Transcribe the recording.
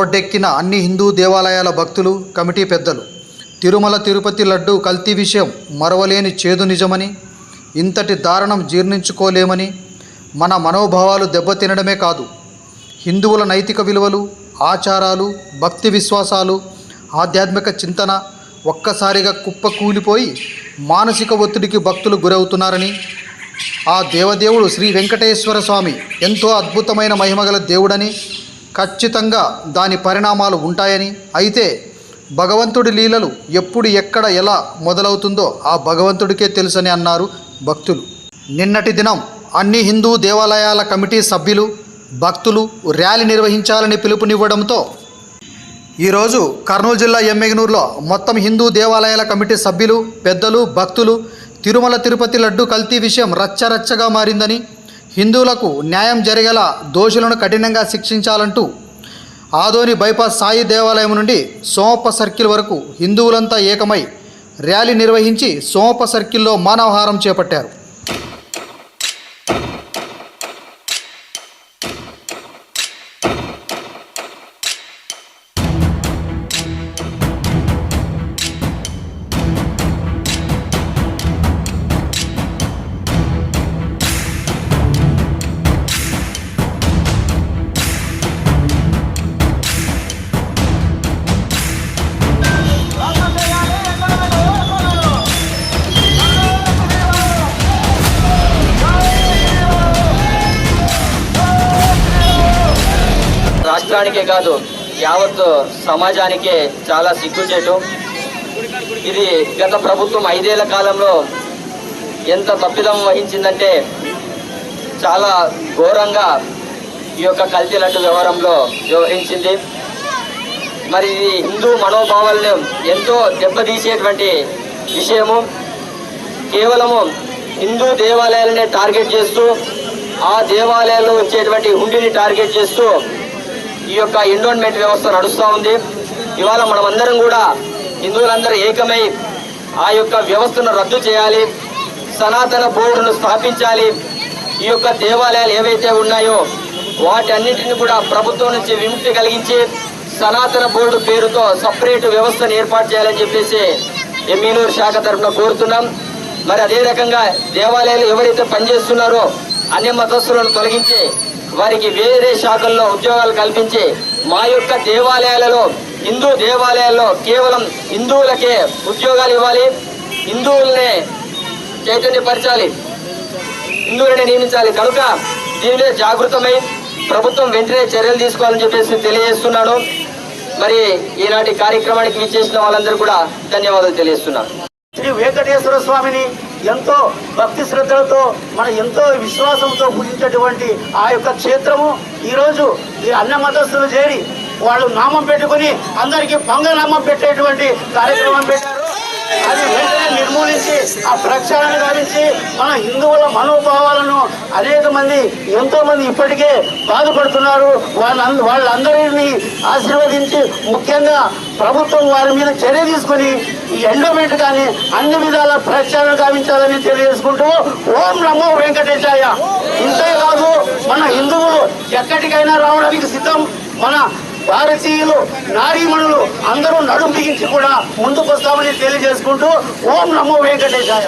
రోడ్డెక్కిన అన్ని హిందూ దేవాలయాల భక్తులు కమిటీ పెద్దలు. తిరుమల తిరుపతి లడ్డు కల్తీ విషయం మరవలేని చేదు నిజమని ఇంతటి దారుణం జీర్ణించుకోలేమని మన మనోభావాలు దెబ్బతినడమే కాదు. హిందువుల నైతిక విలువలు ఆచారాలు భక్తి విశ్వాసాలు ఆధ్యాత్మిక చింతన ఒక్కసారిగా కుప్పకూలిపోయి మానసిక ఒత్తిడికి భక్తులు గురవుతున్నారని ఆ దేవదేవుడు శ్రీ వెంకటేశ్వర స్వామి ఎంతో అద్భుతమైన మహిమగల దేవుడని ఖచ్చితంగా దాని పరిణామాలు ఉంటాయని. అయితే భగవంతుడి లీలలు ఎప్పుడు ఎక్కడ ఎలా మొదలవుతుందో ఆ భగవంతుడికే తెలుసని అన్నారు భక్తులు. నిన్నటి దినం అన్ని హిందూ దేవాలయాల కమిటీ సభ్యులు భక్తులు ర్యాలీ నిర్వహించాలని పిలుపునివ్వడంతో ఈరోజు కర్నూలు జిల్లా ఎమ్మెగనూరులో మొత్తం హిందూ దేవాలయాల కమిటీ సభ్యులు పెద్దలు భక్తులు తిరుమల తిరుపతి లడ్డు కల్తీ విషయం రచ్చరచ్చగా మారిందని హిందువులకు న్యాయం జరిగేలా దోషులను కఠినంగా శిక్షించాలంటూ ఆదోని బైపాస్ సాయి దేవాలయం నుండి సోమప్ప సర్కిల్ వరకు హిందువులంతా ఏకమై ర్యాలీ నిర్వహించి సోమప్ప సర్కిల్లో మానవహారం చేపట్టారు. రాష్ట్రానికే కాదు యావత్ సమాజానికే చాలా సిగ్గుచేటు ఇది గత ప్రభుత్వం ఐదేళ్ళ కాలంలో ఎంత తప్పిదం వహించిందంటే చాలా ఘోరంగా ఈ యొక్క కల్తీ లడ్డు వ్యవహారంలో వ్యవహరించింది. మరి ఇది హిందూ మనోభావాలను ఎంతో దెబ్బతీసేటువంటి విషయము. కేవలము హిందూ దేవాలయాలనే టార్గెట్ చేస్తూ ఆ దేవాలయాల్లో వచ్చేటువంటి హుండీని టార్గెట్ చేస్తూ ఈ యొక్క ఎండోన్మెంట్ వ్యవస్థ నడుస్తూ ఉంది. ఇవాళ మనమందరం కూడా హిందువులందరూ ఏకమై ఆ యొక్క వ్యవస్థను రద్దు చేయాలి. సనాతన బోర్డును స్థాపించాలి. ఈ యొక్క దేవాలయాలు ఏవైతే ఉన్నాయో వాటన్నింటిని కూడా ప్రభుత్వం నుంచి విముక్తి కలిగించి సనాతన బోర్డు పేరుతో సపరేట్ వ్యవస్థను ఏర్పాటు చేయాలని చెప్పేసి ఎమ్మెల్యూరు శాఖ తరఫున కోరుతున్నాం. మరి అదే రకంగా దేవాలయాలు ఎవరైతే పనిచేస్తున్నారో అన్ని మతస్థులను తొలగించి వారికి వేరే శాఖల్లో ఉద్యోగాలు కల్పించి మా యొక్క దేవాలయాలలో హిందూ దేవాలయాల్లో కేవలం హిందువులకే ఉద్యోగాలు ఇవ్వాలి. హిందువులనే చైతన్యపరచాలి. హిందువులని నియమించాలి. కనుక దీనిలో జాగృతమై ప్రభుత్వం వెంటనే చర్యలు తీసుకోవాలని చెప్పేసి తెలియజేస్తున్నాను. మరి ఈనాటి కార్యక్రమానికి విచ్చేసిన వాళ్ళందరూ కూడా ధన్యవాదాలు తెలియజేస్తున్నాను. శ్రీ వెంకటేశ్వర స్వామిని ఎంతో భక్తి శ్రద్ధలతో మన ఎంతో విశ్వాసంతో పూజించేటువంటి ఆ యొక్క క్షేత్రము. ఈరోజు ఈ అన్న మతస్థులు చేరి వాళ్ళు నామం పెట్టుకుని అందరికీ పంగనామం పెట్టేటువంటి కార్యక్రమం పెట్టారు. అది వెంటనే నిర్మూలించి ఆ ప్రక్షాళన గావించి మన హిందువుల మనోభావాలను అనేక మంది ఎంతో మంది ఇప్పటికే బాధపడుతున్నారు. వాళ్ళ వాళ్ళందరినీ ఆశీర్వదించి ముఖ్యంగా ప్రభుత్వం వారి మీద చర్య తీసుకొని ఈ ఎండోమెంట్ కానీ అన్ని విధాల ప్రక్షాళన గావించాలని తెలియజేసుకుంటూ ఓం నమో వెంకటేశాయ. ఇంతే కాదు మన హిందువులు ఎక్కడికైనా రావడానికి సిద్ధం. మన భారతీయులు నారీమణులు అందరూ నడుం బిగించి కూడా ముందుకు వస్తామని తెలియజేసుకుంటూ ఓం నమో వెంకటేశాయ.